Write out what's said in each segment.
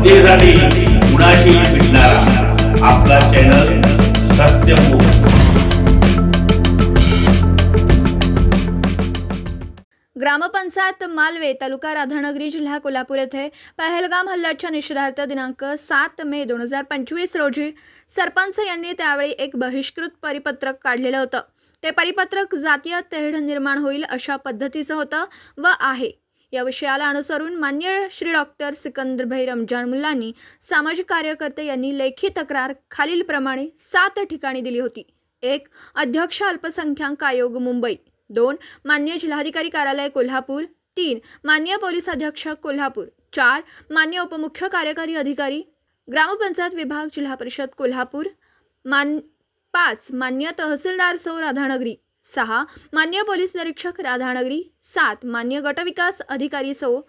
सत्य कुणाशी भेटणारा आपला चॅनल सत्यमुख ग्रामपंचायत मालवे तालुका राधानगरी जिल्हा कोल्हापूर येथे पहलगाम हल्ल्याच्या निषेधार्थ दिनांक सात मे दोन हजार पंचवीस रोजी सरपंच यांनी त्यावेळी एक बहिष्कृत परिपत्रक काढलेलं होतं. ते परिपत्रक जातीय तेढ निर्माण होईल अशा पद्धतीचं होतं व आहे. या विषयाला अनुसरून मान्य श्री डॉक्टर सिकंदरभाई रमजान मुल्लांनी सामाजिक कार्यकर्ते यांनी लेखी तक्रार खालीलप्रमाणे सात ठिकाणी दिली होती. एक अध्यक्ष अल्पसंख्याक आयोग मुंबई. दोन मान्य जिल्हाधिकारी कार्यालय कोल्हापूर. तीन मान्य पोलीस अधीक्षक कोल्हापूर. चार मान्य उपमुख्य कार्यकारी अधिकारी. ग्रामपंचायत विभाग जिल्हा परिषद कोल्हापूर. मान पाच मान्य तहसीलदार सौ राधानगरी. सहा मान्य पोलीस निरीक्षक राधानगरी. सात मान्य गटविकास अधिकारी सौ.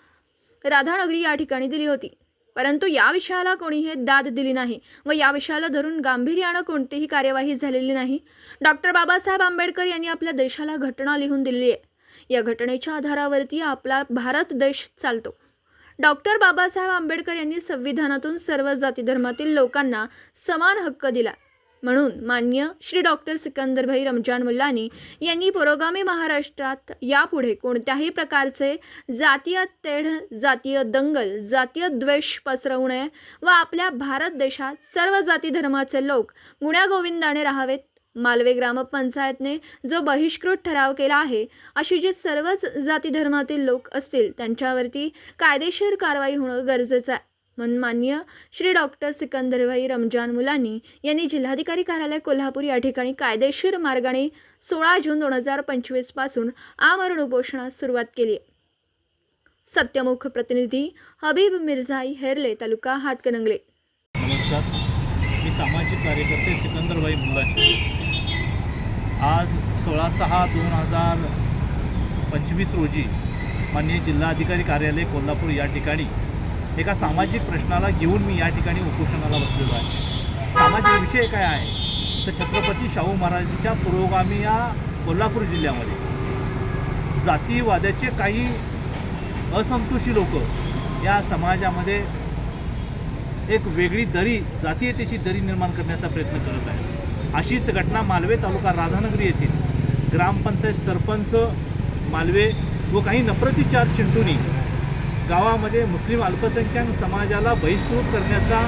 राधानगरी या ठिकाणी दिली होती. परंतु या विषयाला कोणीही दाद दिली नाही व या विषयाला धरून गांभीर्यानं कोणतीही कार्यवाही झालेली नाही. डॉक्टर बाबासाहेब आंबेडकर यांनी आपल्या देशाला घटना लिहून दिलेली आहे. या घटनेच्या आधारावरती आपला भारत देश चालतो. डॉक्टर बाबासाहेब आंबेडकर यांनी संविधानातून सर्व जाती धर्मातील लोकांना समान हक्क दिला. म्हणून मान्य श्री डॉक्टर सिकंदरभाई रमजान मुल्लानी यांनी पुरोगामी महाराष्ट्रात यापुढे कोणत्याही प्रकारचे जातीय तेढ जातीय दंगल जातीय द्वेष पसरवू नये व आपल्या भारत देशात सर्व जाती धर्माचे लोक गुण्यागोविंदाने राहावेत. मालवे ग्रामपंचायतने जो बहिष्कृत ठराव केला आहे अशी जे सर्वच जाती धर्मातील लोक असतील त्यांच्यावरती कायदेशीर कारवाई होणं गरजेचं आहे. मनमान्य श्री डॉक्टर सिकंदरभाई रमजान मुलानी यांनी जिल्हाधिकारी कार्यालय कोल्हापूर या ठिकाणी कायदेशीर मार्गाने सोळा जून दोन हजार पंचवीसपासून आमरण उपोषणास सुरुवात केली. सत्यमुख प्रतिनिधी हबीब मिर्झाई हेरले तालुका हातकणंगले. नमस्कार. मी सामाजिक कार्यकर्ते सिकंदरभाई मुलानी आज सोळा सहा दोन हजार पंचवीस रोजी माननीय जिल्हाधिकारी कार्यालय कोल्हापूर या ठिकाणी एका सामाजिक प्रश्नाला घेऊन मी या ठिकाणी उपोषणाला बसलेलो आहे. सामाजिक विषय काय आहे? तर छत्रपती शाहू महाराजांच्या पुरोगामी या कोल्हापूर जिल्ह्यामध्ये जातीवाद्याचे काही असंतोषी लोक या समाजामध्ये एक वेगळी दरी जातीयतेची दरी निर्माण करण्याचा प्रयत्न करत आहे अशीच घटना मालवे तालुका राधानगरी येथील ग्रामपंचायत सरपंच मालवे व काही नफरतीच्या चिंटूनी गावामध्ये मुस्लिम अल्पसंख्याक समाजाला बहिष्कृत करण्याचा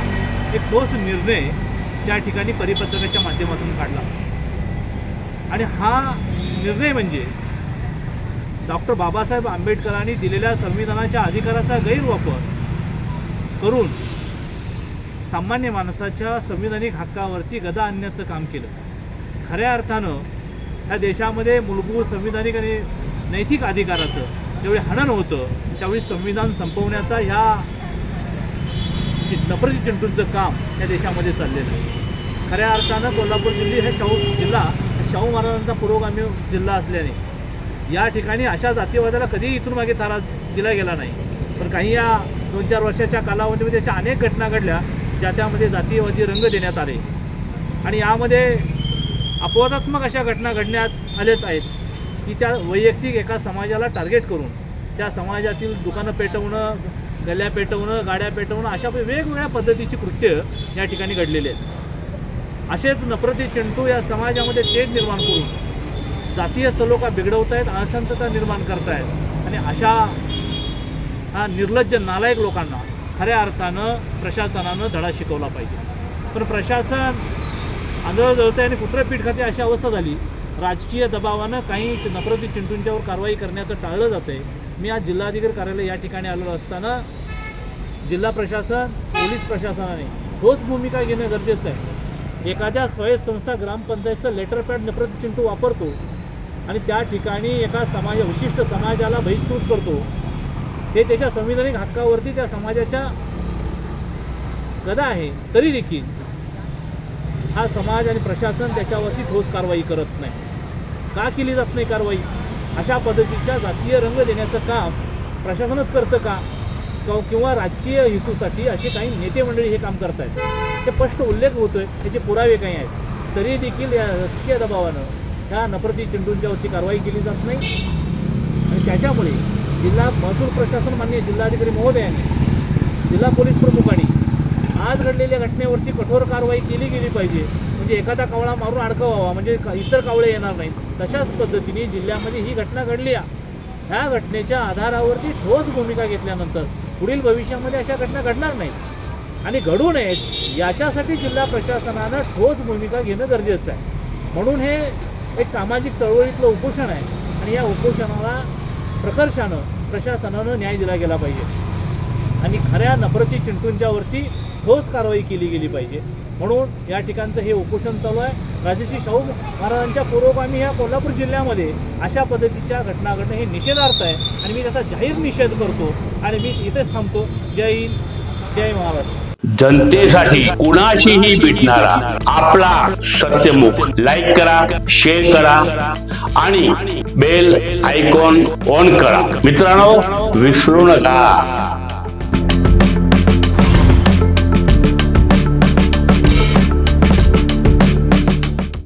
एक ठोस निर्णय त्या ठिकाणी परिपत्रकाच्या माध्यमातून काढला. आणि हा निर्णय म्हणजे डॉक्टर बाबासाहेब आंबेडकरांनी दिलेल्या संविधानाच्या अधिकाराचा गैरवापर करून सामान्य माणसाच्या संविधानिक हक्कावरती गदा आणण्याचं काम केलं. खऱ्या अर्थानं ह्या देशामध्ये मूलभूत संविधानिक आणि नैतिक अधिकाराचं ज्यावेळी हनन होतं त्यावेळी संविधान संपवण्याचा ह्या नफरती चिंटूंचं काम या देशामध्ये चाललेलं आहे. खऱ्या अर्थानं कोल्हापूर जिल्हे हे शाहू जिल्हा शाहू महाराजांचा पुरोगामी जिल्हा असल्याने या ठिकाणी अशा जातीवादाला कधीही इथून मागे थारा दिला गेला नाही. पण काही या दोन चार वर्षाच्या कालावधीमध्ये अशा अनेक घटना घडल्या ज्या त्यामध्ये जातीयवादी रंग देण्यात आले. आणि यामध्ये अपवादात्मक अशा घटना घडण्यात आलेच आहेत. की त्या वैयक्तिक एका समाजाला टार्गेट करून त्या समाजातील दुकानं पेटवणं गल्या पेटवणं गाड्या पेटवणं अशा वेगवेगळ्या पद्धतीची कृत्य या ठिकाणी घडलेली आहेत. असेच नफरती चिंटू या समाजामध्ये तेढ निर्माण करून जातीय सलोखा बिघडवत आहेत अशांतता निर्माण करतायत आणि अशा हा निर्लज्ज नालायक लोकांना खऱ्या अर्थानं प्रशासनानं धडा शिकवला पाहिजे. पण प्रशासन आंधळ जळतंय आणि कुत्रं पीठ खाते अशी अवस्था झाली राजकीय दबावानं काही नफरती चिंटूंच्यावर कारवाई करण्याचं टाळलं जातं आहे मी आज जिल्हाधिकारी कार्यालय या ठिकाणी आलेलो असताना जिल्हा प्रशासन पोलीस प्रशासनाने ठोस भूमिका घेणं गरजेचं आहे. एखाद्या स्वयंसंस्था संस्था ग्रामपंचायतचं लेटर पॅड नफरती चिंटू वापरतो आणि त्या ठिकाणी एका समाज विशिष्ट समाजाला बहिष्कृत करतो. ते त्याच्या संविधानिक हक्कावरती त्या समाजाच्या गदा आहे. तरी देखील हा समाज आणि प्रशासन त्याच्यावरती ठोस कारवाई करत नाही. का केली जात नाही कारवाई? अशा पद्धतीच्या जातीय रंग देण्याचं काम प्रशासनच करतं का? किंवा- राजकीय हेतूसाठी असे काही नेते मंडळी हे काम करत आहेत ते स्पष्ट उल्लेख होतोय त्याचे पुरावे काही आहेत. तरी देखील या राजकीय दबावानं ह्या नफरती चिंटूंच्यावरती कारवाई केली जात नाही. आणि त्याच्यामुळे जिल्हा महसूल प्रशासन मान्य जिल्हाधिकारी महोदयांनी जिल्हा पोलीस प्रमुखांनी आज घडलेल्या घटनेवरती कठोर कारवाई केली गेली पाहिजे. म्हणजे एखादा कावळा मारून अडकवावा म्हणजे का- इतर कावळे येणार नाहीत. तशाच पद्धतीने जिल्ह्यामध्ये ही घटना घडली आहे. ह्या घटनेच्या आधारावरती ठोस भूमिका घेतल्यानंतर पुढील भविष्यामध्ये अशा घटना घडणार नाहीत. आणि घडू नयेत याच्यासाठी जिल्हा प्रशासनानं ठोस भूमिका घेणं गरजेचं आहे. म्हणून हे एक सामाजिक चळवळीतलं उपोषण आहे. आणि या उपोषणाला प्रकर्षानं प्रशासनानं न्याय दिला गेला पाहिजे. आणि खऱ्या नफरती चिंटूंच्यावरती ठोस कारवाई केली गेली पाहिजे. म्हणून या ठिकाणचं हे उपोषण चालू आहे. राजश्री शाहू महाराजांच्या पूर्वगामी ह्या कोल्हापूर जिल्ह्यामध्ये अशा पद्धतीच्या घटना घडणं हे निषेधार्थ आहे. आणि मी त्याचा जाहीर निषेध करतो आणि मी इथेच थांबतो. जय हिंद जय महाराष्ट्र. जनतेसाठी कुणाशीही भेटणारा आपला सत्यमुख लाईक करा शेअर करा आणि बेल आयकॉन ऑन करा. मित्रांनो विसरू नका.